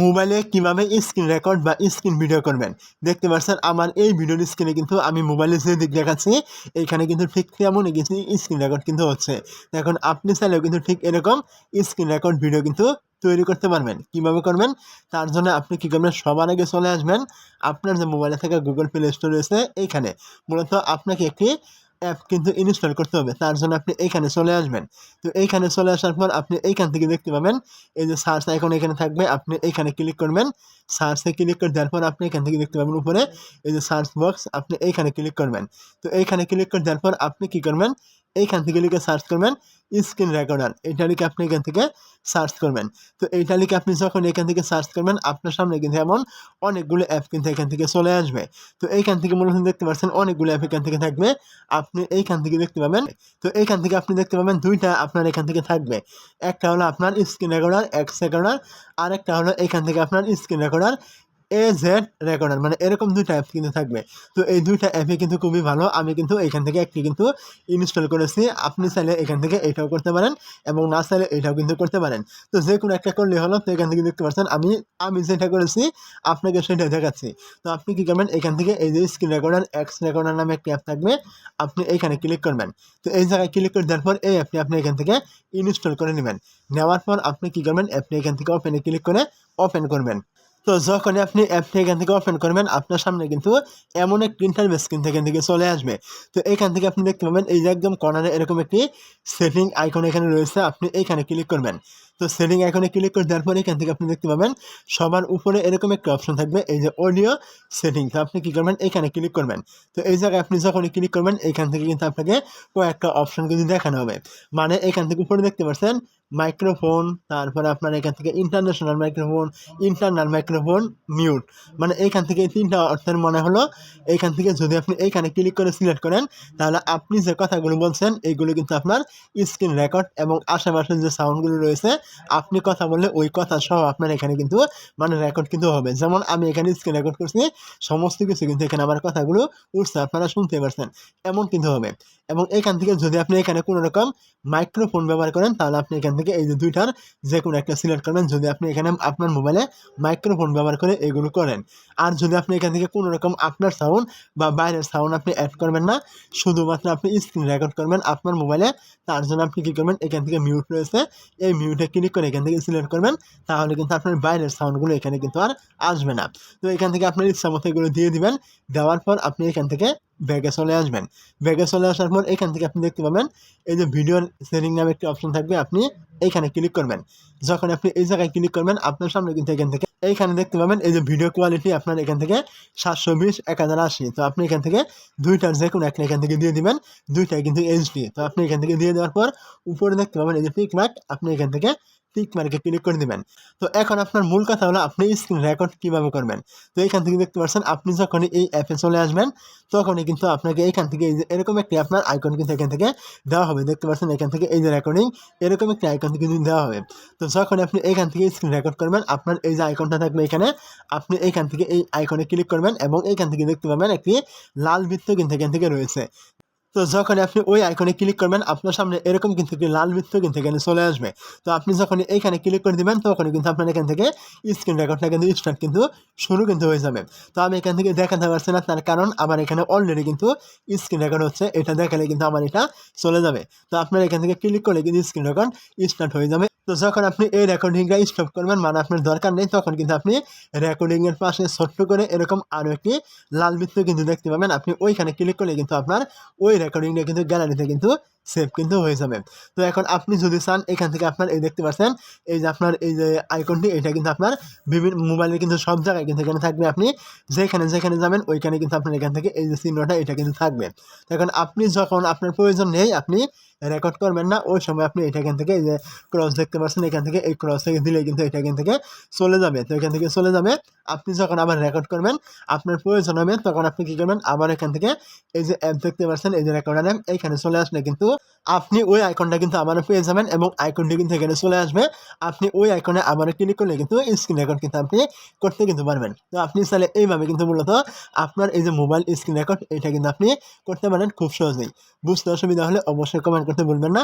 মোবাইলে কীভাবে screen record বা স্ক্রিন ভিডিও করবেন? দেখতে পাচ্ছেন, আমার এই ভিডিওর স্ক্রিনে কিন্তু আমি মোবাইলে যে দিক দেখাচ্ছি, এখানে কিন্তু ঠিক তেমনই কিছু স্ক্রিন রেকর্ড কিন্তু হচ্ছে। এখন আপনি চাইলেও কিন্তু ঠিক এরকম স্ক্রিন রেকর্ড ভিডিও কিন্তু তৈরি করতে পারবেন। কীভাবে করবেন? তার জন্য আপনি কী করবেন? সবার আগে চলে আসবেন। আপনার যে মোবাইলে থাকা গুগল প্লে স্টোর রয়েছে এইখানে মূলত আপনাকে একটি অ্যাপ কিন্তু ইনস্টল করতে হবে। তার জন্য আপনি এইখানে চলে আসবেন। তো এইখানে চলে আসার পর আপনি এইখান থেকে দেখতে পাবেন, এই যে সার্চ আইকন এখানে থাকবে, আপনি এইখানে ক্লিক করবেন। সার্চে ক্লিক করে দেওয়ার পর আপনি এখান থেকে দেখতে পাবেন উপরে, এই যে সার্চ বক্স আপনি এইখানে ক্লিক করবেন। তো এইখানে ক্লিক করে দেওয়ার পর আপনি কী করবেন এইখান থেকে লিখে সার্চ করবেন স্ক্রিন রেকর্ডার এইটা লিখে আপনি এখান থেকে সার্চ করবেন। তো এইটা লিখে আপনি যখন এখান থেকে সার্চ করবেন, আপনার সামনে কিন্তু এমন অনেকগুলো অ্যাপ কিন্তু এখান থেকে চলে আসবে। তো এইখান থেকে হয় দেখতে পাচ্ছেন অনেকগুলো অ্যাপ এখান থেকে থাকবে। আপনি এইখান থেকে দেখতে পাবেন, তো এইখান থেকে আপনি দেখতে পাবেন দুইটা আপনার এখান থেকে থাকবে। একটা হলো আপনার স্ক্রিন রেকর্ডার এক্স রেকর্ডার আর একটা হলো এখান থেকে আপনার screen recorder A Z recorder মানে এরকম দুইটা অ্যাপ কিন্তু থাকবে। তো এই দুইটা অ্যাপে কিন্তু খুবই ভালো। আমি কিন্তু এখান থেকে একটি কিন্তু ইনস্টল করেছি। আপনি চাইলে এখান থেকে এটাও করতে পারেন এবং না চাইলে এটাও কিন্তু করতে পারেন। তো যে কোনো একটা করলে হলো, তো এখান থেকে দেখতে পাচ্ছেন আমি আমি যেটা করেছি, আপনাকে সেটা দেখাচ্ছি। তো আপনি কী করবেন? এখান থেকে এই যে স্ক্রিন রেকর্ডার এক্স রেকর্ডার নামে একটি অ্যাপ থাকবে। আপনি এইখানে ক্লিক করবেন। তো এই জায়গায় ক্লিক করে দেওয়ার পর এই অ্যাপটি আপনি এখান থেকে ইনস্টল করে নেবেন। নেওয়ার পর আপনি কী করবেন? অ্যাপটি এখান থেকে ওপেনে ক্লিক করে ওপেন করবেন। তো যখনই আপনি অ্যাপটি এখান থেকে ওপেন করবেন, আপনার সামনে কিন্তু এমন একটি ইন্টারভেস কিন্তু এখান থেকে চলে আসবে। তো এখান থেকে আপনি দেখতে পাবেন, এই যে একদম কর্নারে এরকম একটি সেটিং আইকন এখানে রয়েছে, আপনি এইখানে ক্লিক করবেন। তো সেটিং আইকনে ক্লিক করে দেওয়ার পরে এখান থেকে আপনি দেখতে পাবেন, সবার উপরে এরকম একটা অপশন থাকবে, এই যে অডিও সেটিং তো আপনি কী করবেন, এখানে ক্লিক করবেন। তো এই জায়গায় আপনি যখনই ক্লিক করবেন, এখান থেকে কিন্তু আপনাকে কয়েকটা অপশন কিন্তু দেখানো হবে। মানে এখান থেকে উপরে দেখতে পাচ্ছেন মাইক্রোফোন তারপরে আপনার এখান থেকে international microphone internal microphone mute মানে এইখান থেকে তিনটা অর্থের মনে হলো, এইখান থেকে যদি আপনি এইখানে ক্লিক করে সিলেক্ট করেন, তাহলে আপনি যে কথাগুলো বলছেন এইগুলো কিন্তু আপনার স্ক্রিন রেকর্ড এবং আশেপাশের যে সাউন্ডগুলো রয়েছে, আপনি কথা বললে ওই কথা সহ আপনার এখানে কিন্তু মানে রেকর্ড কিন্তু হবে। যেমন আমি এখানে স্ক্রিন রেকর্ড করছি, সমস্ত কিছু কিন্তু এখানে আমার কথাগুলো উঠছে, আপনারা শুনতে পারছেন, এমন কিন্তু হবে। এবং এখান থেকে যদি আপনি এখানে কোনো রকম মাইক্রোফোন ব্যবহার করেন, তাহলে আপনি এখান থেকে এই যে দুইটার যে কোনো একটা সিলেক্ট করবেন যদি আপনি এখানে আপনার মোবাইলে মাইক্রোফোন ব্যবহার করে এগুলো করেন। আর যদি আপনি এখান থেকে কোনো রকম আপনার সাউন্ড বা বাইরের সাউন্ড আপনি অ্যাড করবেন না, শুধুমাত্র আপনি স্ক্রিন রেকর্ড করবেন আপনার মোবাইলে, তার জন্য আপনি কী করবেন? এখান থেকে মিউট রয়েছে। এই মিউটে ক্লিক করে এখান থেকে সিলেক্ট করবেন, তাহলে কিন্তু আপনার বাইরের সাউন্ডগুলো এখানে কিন্তু আর আসবে না। তো এখান থেকে আপনার ইচ্ছা মতো এগুলো দিয়ে দিবেন, দেওয়ার পর আপনি এখান থেকে ব্যাগে চলে আসবেন। ব্যাগে চলে আসার পর এখান থেকে আপনি দেখতে পাবেন, এই যে ভিডিওর সেটিং নামে একটি অপশন থাকবে, আপনি এইখানে ক্লিক করবেন। যখন আপনি এই জায়গায় ক্লিক করবেন, আপনার সামনে কিন্তু এখান থেকে, এইখানে দেখতে পাবেন, এই যে ভিডিও কোয়ালিটি আপনার এখান থেকে সাতশো বিশ, এক হাজার আশি। তো আপনি এখান থেকে দুইটার যে কোনো একটা এখান থেকে দিয়ে দিবেন, দুইটাই কিন্তু এইচডি তো আপনি এখান থেকে দিয়ে দেওয়ার পর, উপরে দেখতে পাবেন, এই যে মার্ক আপনি এখান থেকে টিক মার্কে ক্লিক করে দিবেন। তো এখন আপনার মূল কথা হলো আপনি স্ক্রিন রেকর্ড কীভাবে করবেন? তো এখান থেকে দেখতে পাচ্ছেন, আপনি যখনই এই অ্যাপে চলে আসবেন, তখনই কিন্তু আপনাকে এইখান থেকে এই যে এরকম একটি আপনার আইকন কিন্তু এখান থেকে দেওয়া হবে। দেখতে পাচ্ছেন এখান থেকে এই যে রেকর্ডিং এরকম একটি আইকন কিন্তু দেওয়া হবে। তো যখন আপনি এখান থেকে স্ক্রিন রেকর্ড করবেন, আপনার এই যে আইকনটা থাকবে এখানে, আপনি এইখান থেকে এই আইকনে ক্লিক করবেন এবং এইখান থেকে দেখতে পাবেন একটি লাল বৃত্ত কিন্তু এখান থেকে রয়েছে। তো যখন আপনি ওই আইকনে ক্লিক করবেন, আপনার সামনে এরকম কিন্তু একটি লাল বৃত্ত কিন্তু এখানে চলে আসবে। তো আপনি যখন এইখানে ক্লিক করে দেবেন তখন কিন্তু আপনার এখান থেকে স্ক্রিন রেকর্ডটা কিন্তু স্টার্ট কিন্তু শুরু কিন্তু হয়ে যাবে। তো আমি এখান থেকে দেখাতে পারছি না তার কারণ আমার এখানে অলরেডি কিন্তু স্ক্রিন রেকর্ড হচ্ছে। এটা দেখালে কিন্তু আমার এটা চলে যাবে। তো আপনার এখান থেকে ক্লিক করলে কিন্তু স্ক্রিন রেকর্ড স্টার্ট হয়ে যাবে। তো যখন আপনি এই রেকর্ডিংটা স্টপ করবেন মানে আপনার দরকার নেই, তখন কিন্তু আপনি রেকর্ডিংয়ের পাশে ছোট্ট করে এরকম আরও একটি লাল বৃত্ত কিন্তু দেখতে পাবেন। আপনি ওইখানে ক্লিক করলে কিন্তু আপনার ওই রেকর্ডিংটা কিন্তু গ্যালারিতে কিন্তু সেভ কিন্তু হয়ে যাবে। তো এখন আপনি যদি চান, এখান থেকে আপনার এই দেখতে পাচ্ছেন, এই যে আপনার এই যে আইকনটি এটা কিন্তু আপনার বিভিন্ন মোবাইলের কিন্তু সব জায়গায় কিন্তু এখানে থাকবে। আপনি যেখানে যেখানে যাবেন, ওইখানে কিন্তু আপনার এখান থেকে এই যে চিহ্নটা, এটা কিন্তু থাকবে। তো এখন আপনি যখন আপনার প্রয়োজন নেই, আপনি রেকর্ড করবেন না। ওই সময় আপনি এটা এখান থেকে যে ক্রস দেখতে পাচ্ছেন, এখান থেকে এই ক্রস থেকে দিলে কিন্তু এটা এখান থেকে চলে যাবে। তো এখান থেকে চলে যাবে। আপনি যখন আবার রেকর্ড করবেন, আপনার প্রয়োজন হবে, তখন আপনি কী করবেন? আবার এখান থেকে এই যে অ্যাপ দেখতে পাচ্ছেন, এই যে রেকর্ডার অ্যাপ এইখানে চলে আসলে কিন্তু আপনি ওই আইকনটা কিন্তু আবারও পেয়ে যাবেন এবং আইকনটি কিন্তু এখানে চলে আসবে। আপনি ওই আইকনে আবারও ক্লিক করলে কিন্তু স্ক্রিন রেকর্ড কিন্তু আপনি করতে কিন্তু পারবেন। তো আপনি চাইলে এইভাবে কিন্তু মূলত আপনার এই যে মোবাইল স্ক্রিন রেকর্ড এটা কিন্তু আপনি করতে পারেন খুব সহজেই। বুঝতে অসুবিধা হলে অবশ্যই কমেন্ট করতে বলবেন না।